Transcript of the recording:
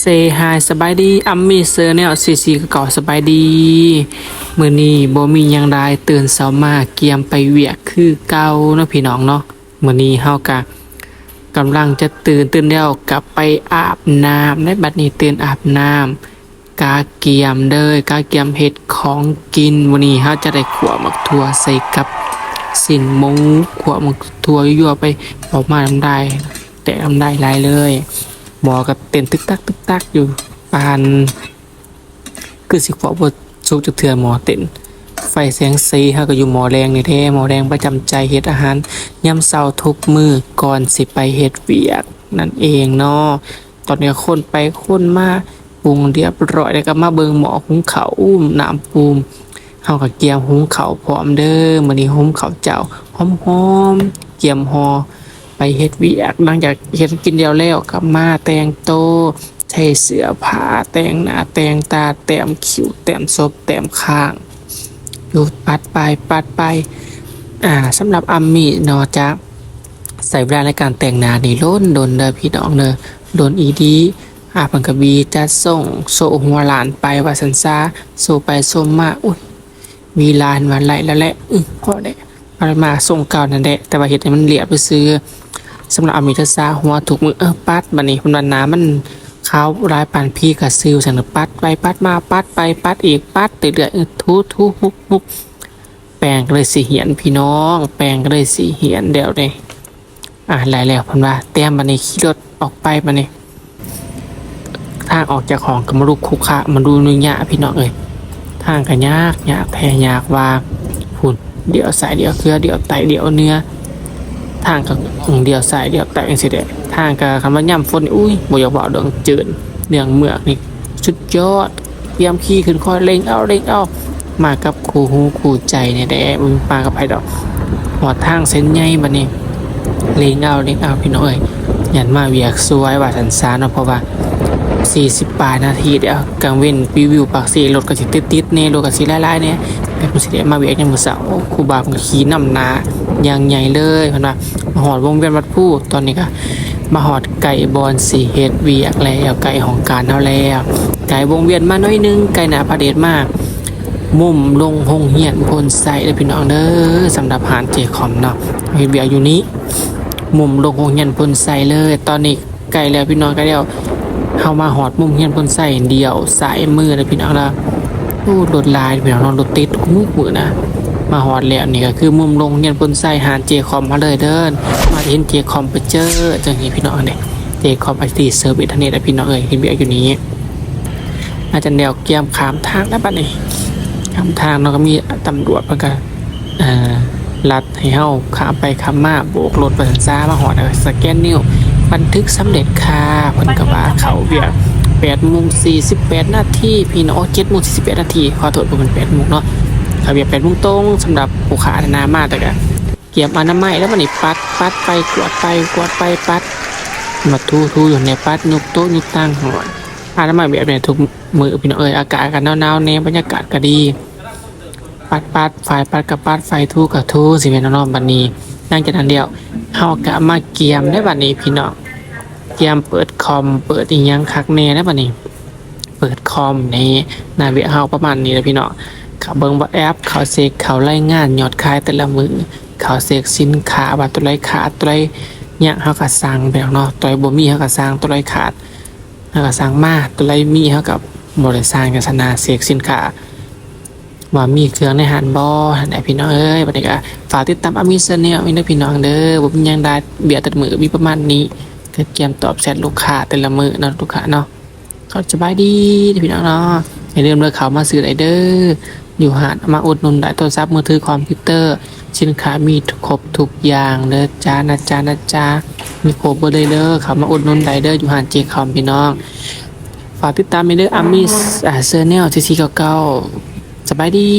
เซฮายสบายดีอัมมี่เซอร์แนวซีซีเก่าสบายดี มื้อนี้บ่มียังใดตื่นเช้ามาเกียมไปเวียกคือเก่าเนาะพี่น้องเนาะมื้อนี้เฮากะกำลังจะตื่นตื่นแล้วกลับไปอาบน้ำในบัดนี้ตื่นอาบน้ำกาเกียมเด้อกาเกียมเฮ็ดของกินมื้อนี้เฮาจะได้ขัวหมักถั่วใส่กับสินหมูขัวหมักถั่วยั่วไปออกมาน้ำได้ แต่น้ำได้หลายเลย หมอกับเต้นตึกตักตึกตักอยู่ปานคือสิขอบทสุกจะเถื่อหมอเต้นไฟแสงสีเฮาก็อยู่หมอแรงนี่แท้หมอแรงประจำใจเฮ็ดอาหารย่ำเช้าทุกมือก่อนสิไปเฮ็ดเวียก นั่นเองเนาะตอนนี้คนไปคนมาปรุงเรียบร้อยแล้วก็มาเบิงหมอหุงข้าวอุ้มน้ำปูมเฮาก็เกียมหุงข้าวพร้อมเด้อมื้อนี้หุงข้าวเจ้าหอมๆเกียมหอ ไปเฮ็ดเวียกหลังจากเฮ็ดกินเดียวแล้วกลับมาแต่งโตใช้เสื้อผ้าแต่งหน้าแต่งตาแต้มคิ้วแต้มศพแต้มข้างอยู่ปัดไปปัดไปอ่าสำหรับอัมมี่เนาะจะใส่เวลาในการแต่งหน้านี่ล้นโดนเด้อพี่น้องเด้อโดนอีดีอาเพิ่นก็บีจะส่งโซหัวหลานไปว่าสันซาโซไปโซมาอุ้ยมีลานมาไหลแล้วแหละอือพอได้เอามาส่งเก่านั่นแหละแต่ว่าเฮ็ดให้มันเรียบไปซื้อ สำหรับอามิทซาหัวถูกมือเออปัดบันนี้มันวันน้ำมันเขาวรายปานพี่กับซิลสันปัดไปปัดมาปัดไปปัดอีกปัดเรื่อยๆเออทุทุฮุกฮุกแปลงเลยสีเหียนพี่น้อง แปลงเลยสีเหียนเดี๋ยวเลยอ่าหลายแล้วพันว่าเตรียมบันนี้ขี่รถออกไปบันนี้ทางออกจากของก็มาดูคุกคะมาดูนุ่ยะพี่น้องเอ้ยทางก็ยากยากแทยากว่าหุ่นเดี๋ยวใส่เดี๋ยวเครือเดี๋ยวไตเดี๋ยวเนื้อ ทางก็เดียวสายเดียวแตกจังซี่แหละทางก็คำว่าย่ำฝนอุ้ยบ่อยากบอกเรื่องจืดเรื่องเมือกนี่สุดยอดเตรียมขี่ขึ้นคอยเร่งเอาเร่งเอามากับครูฮูครูใจเนี่ยแหละมึงปากับไผดอกหอดทางเส้นใหญ่บัดนี้เร่งเอาเร่งเอาพี่น้องเอ้ยยันมาเวียกสวยว่าสันสานเนาะเพราะว่า40ปลายนาทีเดี๋ยวกลางเว้นรีวิวปากสีรถก็สิติดๆแน่รถก็สิไล่ๆเนี่ยแบบมันสิได้มาเวียกยามมื้อเช้าครูบาก็ขี่นำหน้า อย่างใหญ่เลยเพิ่นว่ามาหอดวงเวียนวัดผู้ตอนนี้ก็มาหอดไก่บอลสี่เฮดเวียกแล้วไก่ของการเฮาแล้วไก่วงเวียนมาหน้อยนึงไก่หนาพระเดชมากมุมลงหงเหียนพลใส่เด้อพี่น้องเด้อสำหรับหานเจคอมเนาะเฮดเวียกอยู่นี้มุมลงหงเหียนพลใส่เลย ตอนนี้ไก่แล้วพี่น้องไก่แล้วเข้ามาหอดมุมเฮียนบนใส่เดียวสายมือเลยพี่น้องละโอ้รถลายพี่น้องรถติดมุกมือนะ มาหอดแล้วนี่ก็คือมุมลงเฮียนบนใส่หานเจคอมมาเลยเดิน มาเห็นเจคอมไปเจอจังนี้พี่น้องเนี่ยเจคอมไอซีเซอร์วิสทันเนตพี่น้องเอ้ยเห็นเบียอยู่นี้อาจารย์เดียวเกียมขามทางแล้วบัดนี้ขามทางเราก็มีตำรวจมันก็อ่าลัดให้เฮาขามไปขามมาโบกรถไปสันซ่ามาหอดแล้วก็สแกนนิ้วบันทึกสำเร็จค่ะเพิ่นก็ว่าเขาเวียก8โมง48 นาทีพี่น้อง7โมง48 นาทีขอโทษบ่เป็น8โมงเนาะ เขาเวียก8โมงตรงสำหรับผู้ค้านานามาแต่ก็เก็บอนามัยแล้วบัดนี้ปัดปัดไปกวาดไปกวาดไปปัดมาทูทูอยู่ในปัดยุกโต๊ะยุกตั้งหอยอนามัยแบบนี้ทุกมือพี่น้องเอ้ยอากาศก็หนาวๆแน่บรรยากาศก็ดี ปัดปัดไฟปัดกับปัดไฟทูกับทูสิเป็นน้องบัดนี้นั่งจากนั้นเดียวเฮากะมาเกียมได้บัดนี้พี่น้องเตรียมเปิดคอมเปิดอีหยังคักแน่ได้ป่ะนี่เปิดคอมในนาเวียเฮาประมาณนี้นะพี่เนาะ เขาเบิ่งว่าแอป เขาเสกเขารายงานยอดขายแต่ละมือเขาเสกสินค้าว่าตัวไรขาดตัวไรเนี่ยเฮาก็สั่งไปแล้วเนาะตัวไรบ่มีเฮาก็สั่งตัวไรขาดเฮาก็สั่งมาตัวไรมีเฮาก็บ่ได้สร้างกันสนาเสกสินค้าว่ามีเครื่องในหันบ่หันไหนพี่น้องเอ้ยบัดนี้ก็ฝากติดตามอามิเซเนียมีนะพี่น้องเด้อบ่เป็นยังได้เบียดตัดมือมีประมาณนี้ก็เกมตอบแชทลูกค้าแต่ละมือเนาะลูกค้าเนาะก็สบายดีพี่น้องเนาะอย่าลืมเลยเขามาซื้อไดเด้อ อยู่หาดมาอุดหนุนได้โทรศัพท์มือถือคอมพิวเตอร์ สินค้ามีครบทุกอย่างเด้อจ้านะจ้านะจ้ามีครบเบอร์เลยเด้อเขามาอุดหนุนได้เดออยู่หาดเจคอมพี่น้องฝากติดตามไปเด้ออามิสอ่าเซอร์เนลซีซีเก้าเก้าสบายดี